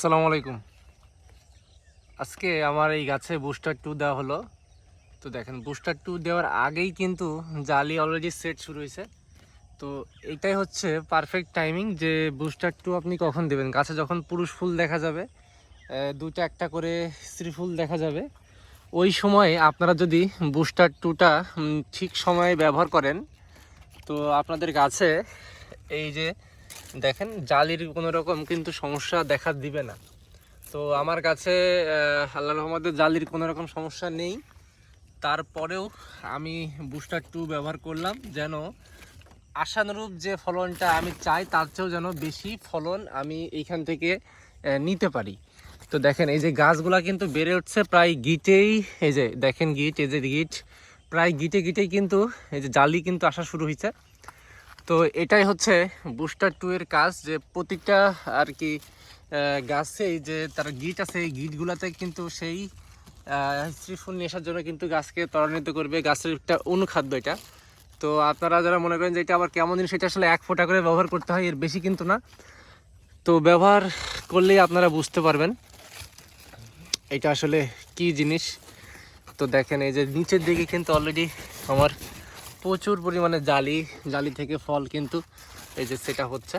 আসসালামু আলাইকুম। আজকে আমার এই গাছে বুস্টার টু দেওয়া হলো। তো দেখেন বুস্টার টু দেওয়ার আগেই কিন্তু জালি অলরেডি সেট শুরু হয়েছে। তো এটাই হচ্ছে পারফেক্ট টাইমিং যে বুস্টার টু আপনি কখন দেবেন? গাছে যখন পুরুষ ফুল দেখা যাবে দুটো একটা করে স্ত্রী ফুল দেখা যাবে, ওই সময় আপনারা যদি বুস্টার টুটা ঠিক সময়ে ব্যবহার করেন, তো আপনাদের গাছে এই যে দেখেন, জালির কোনো রকম কিন্তু সমস্যা দেখা দিবে না। তো আমার কাছে আল্লাহ রহমতের জালির কোনো রকম সমস্যা নেই। তারপরেও আমি বুস্টার টু ব্যবহার করলাম, যেন আশানুরূপ যে ফলনটা আমি চাই, তার চেয়েও যেন বেশি ফলন আমি এইখান থেকে নিতে পারি। তো দেখেন, এই যে গাছগুলা কিন্তু বেড়ে উঠছে প্রায় গিটেই, এই যে দেখেন গিট, এই যে গিট, প্রায় গিটে গিটেই কিন্তু এই যে জালি কিন্তু আসা শুরু হয়েছে। তো এটাই হচ্ছে বুস্টার টু এর কাজ যে প্রতিটা আর কি আহ, গাছে যে তার গিট আছে এই গিটগুলোতে কিন্তু সেই ফুল আসার জন্য কিন্তু গাছকে ত্বরান্বিত করবে। গাছের একটা অনুখাদ্য এটা। তো আপনারা যারা মনে করেন যে এটা আবার কেমন জিনিস সেটা আসলে এক ফোঁটা করে ব্যবহার করতে হয় এর বেশি কিন্তু না। তো ব্যবহার করলেই আপনারা বুঝতে পারবেন এটা আসলে কি জিনিস। তো দেখেন এই যে নিচের দিকে কিন্তু অলরেডি আমার প্রচুর পরিমাণে জালি জালি থেকে ফল কিন্তু এই যে সেটা হচ্ছে।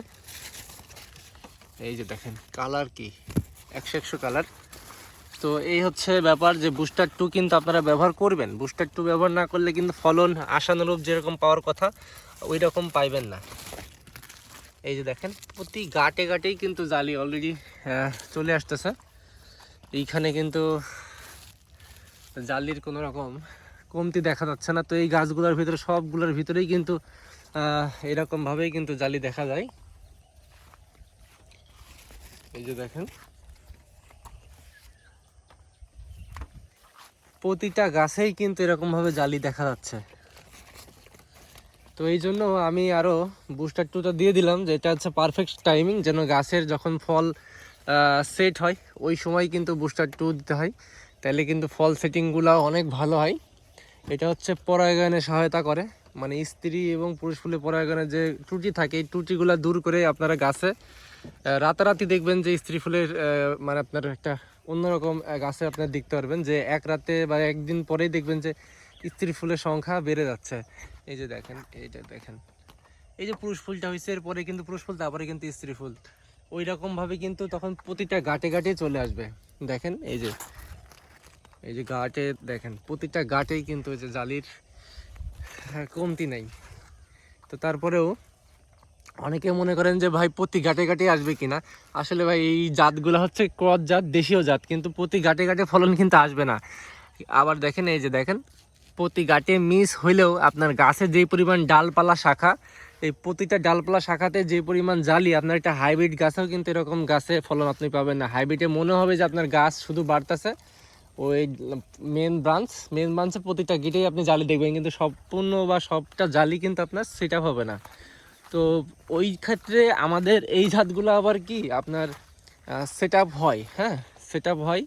এই যে দেখেন, কালার কি? একশো একশো কালার। তো এই হচ্ছে ব্যাপার যে বুস্টার টু কিন্তু আপনারা ব্যবহার করবেন। বুস্টার টু ব্যবহার না করলে কিন্তু ফলন আশানুরূপ যেরকম পাওয়ার কথা ওই রকম পাইবেন না। এই যে দেখেন প্রতি গাটে গাটেই কিন্তু জালি অলরেডি চলে আসতেছে। এইখানে কিন্তু জালির কোনো রকম কমতি দেখা যাচ্ছে না। তো এই গাছগুলোর ভিতরে, সবগুলোর ভিতরেই কিন্তু এরকমভাবেই কিন্তু জালি দেখা যায়। এই যে দেখেন। প্রতিটা গাছেই কিন্তু এরকমভাবে জালি দেখা যাচ্ছে। তো এই জন্য আমি আরও বুস্টার টুটা দিয়ে দিলাম, যে এটা হচ্ছে পারফেক্ট টাইমিং যেন গাছের যখন ফল সেট হয়, ওই সময় কিন্তু বুস্টার টু দিতে হয়। তাহলে কিন্তু ফল সেটিংগুলো অনেক ভালো হয়। এটা হচ্ছে পরাগায়নে সহায়তা করে। মানে স্ত্রী এবং পুরুষ ফুলে পরাগায়নের যে ত্রুটি থাকে, এই ত্রুটিগুলো দূর করে আপনারা গাছে রাতারাতি দেখবেন যে স্ত্রী ফুলের মানে আপনার একটা অন্যরকম গাছে আপনার দেখতে পারবেন যে এক রাতে বা একদিন পরেই দেখবেন যে স্ত্রী ফুলের সংখ্যা বেড়ে যাচ্ছে। এই যে দেখেন এইটা দেখেন। এই যে পুরুষ ফুলটা হয়েছে এরপরে কিন্তু পুরুষ ফুল, তারপরে কিন্তু স্ত্রী ফুল। ওই রকম ভাবে কিন্তু তখন প্রতিটা গাটে গাটে চলে আসবে। দেখেন, এই যে এই যে গাটে দেখেন প্রতিটা গাটেই কিন্তু ওই যে জালির হ্যাঁ, কমতি নাই। তো তারপরেও অনেকে মনে করেন যে ভাই প্রতি ঘাটে ঘাটে আসবে কিনা? আসলে ভাই এই জাতগুলো হচ্ছে ক্রস জাত দেশীয় জাত কিন্তু প্রতি ঘাটে ঘাটে ফলন কিন্তু আসবে না। আবার দেখেন এই যে দেখেন প্রতি গাটে মিস হইলেও আপনার গাছে যে পরিমাণ ডালপালা শাখা এই প্রতিটা ডালপালা শাখাতে যে পরিমাণ জালি আপনার একটা হাইব্রিড গাছেও কিন্তু এরকম গাছে ফলন আপনি পাবেন না। হাইব্রিডে মনে হবে যে আপনার গাছ শুধু বাড়তেছে ওই মেন ব্রাঞ্চ মেন ব্রাঞ্চে প্রতিটা গেটেই আপনি জালি দেখবেন, কিন্তু সম্পূর্ণ বা সবটা জালি কিন্তু আপনার সেট হবে না। তো ওই ক্ষেত্রে আমাদের এই জাতগুলো আবার কি? আপনার সেট হয় হ্যাঁ? সেট হয়।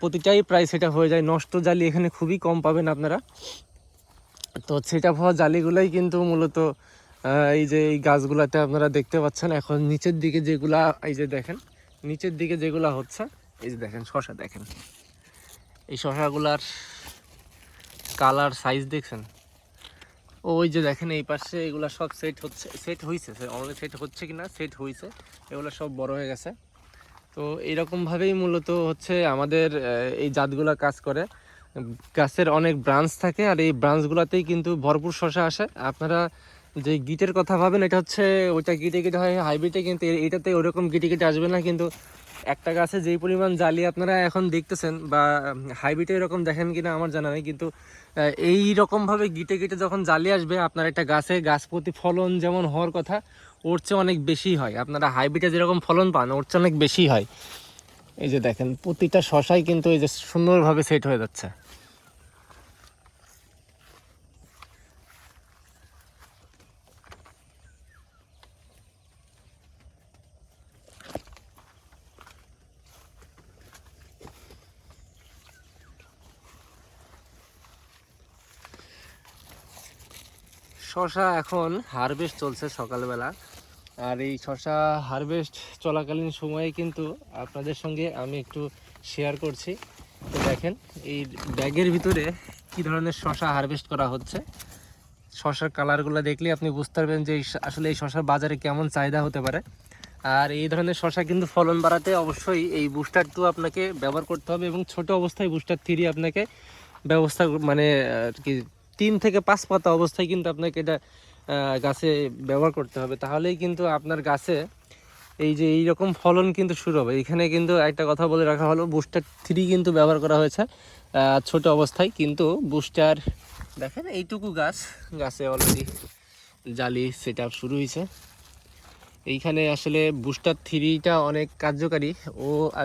প্রতিটাই প্রায় সেট হয়ে যায়। নষ্ট জালি এখানে খুবই কম পাবেন আপনারা। তো সেট হওয়া জালিগুলোই কিন্তু মূলত এই যে এই গাছগুলাতে আপনারা দেখতে পাচ্ছেন। এখন নিচের দিকে যেগুলা, এই যে দেখেন, নিচের দিকে যেগুলা হচ্ছে, এই যে দেখেন শশা দেখেন। এই শশাগুলার কালার সাইজ দেখছেন? ওই যে দেখেন এই পাশে এগুলা সব সেট হচ্ছে সেট হয়েছে অলরেডি সেট হচ্ছে কি না সেট হয়েছে এগুলো সব বড় হয়ে গেছে। তো এইরকমভাবেই মূলত হচ্ছে আমাদের এই জাতগুলা কাজ করে। গাছের অনেক ব্রাঞ্চ থাকে আর এই ব্রাঞ্চগুলোতেই কিন্তু ভরপুর শশা আসে। আপনারা যে গিটের কথা ভাবেন, এটা হচ্ছে, ওইটা গিটে গিটে হয় হাইব্রিডে কিন্তু এটাতে ওরকম গিটে গিটে আসবে না, কিন্তু একটা গাছে যেই পরিমাণ জালি আপনারা এখন দেখতেছেন বা হাইব্রিডে এরকম দেখেন কিনা আমার জানা নেই, কিন্তু এই রকমভাবে গিটে গিটে যখন জালি আসবে, আপনার একটা গাছে গাছ প্রতি ফলন যেমন হওয়ার কথা, ওর চেয়ে অনেক বেশি হয়। আপনারা হাইব্রিডে যেরকম ফলন পান, ওর চেয়ে অনেক বেশি হয়। এই যে দেখেন, প্রতিটা শশাই কিন্তু এই যে সুন্দরভাবে সেট হয়ে যাচ্ছে। শশা এখন হারভেস্ট চলছে সকালবেলা। আর এই শশা হারভেস্ট চলাকালীন সময়ে কিন্তু আপনাদের সঙ্গে আমি একটু শেয়ার করছি। তো দেখেন, এই ব্যাগের ভিতরে কি ধরনের শশা হারভেস্ট করা হচ্ছে? শশার কালারগুলো দেখলে আপনি বুঝতে পারবেন যে আসলে এই শশার বাজারে কেমন চাহিদা হতে পারে। আর এই ধরনের শশা কিন্তু ফলন বাড়াতে অবশ্যই এই বুস্টার টু আপনাকে ব্যবহার করতে হবে এবং ছোট অবস্থায় বুস্টার থ্রি আপনাকে ব্যবস্থা মানে আর কি তিন থেকে পাঁচ পাতা অবস্থায় কিন্তু আপনাকে এটা গাছে ব্যবহার করতে হবে। তাহলেই কিন্তু আপনার গাছে এই যে এই রকম ফলন কিন্তু শুরু হবে। এখানে কিন্তু একটা কথা বলে রাখা হলো, বুস্টার থ্রি কিন্তু ব্যবহার করা হয়েছে ছোট অবস্থায়। কিন্তু বুস্টার, দেখেন এইটুকু গাছ, গাছে অলরেডি জালি সেট শুরু হয়েছে। এইখানে আসলে বুস্টার থ্রিটা অনেক কার্যকারী। ও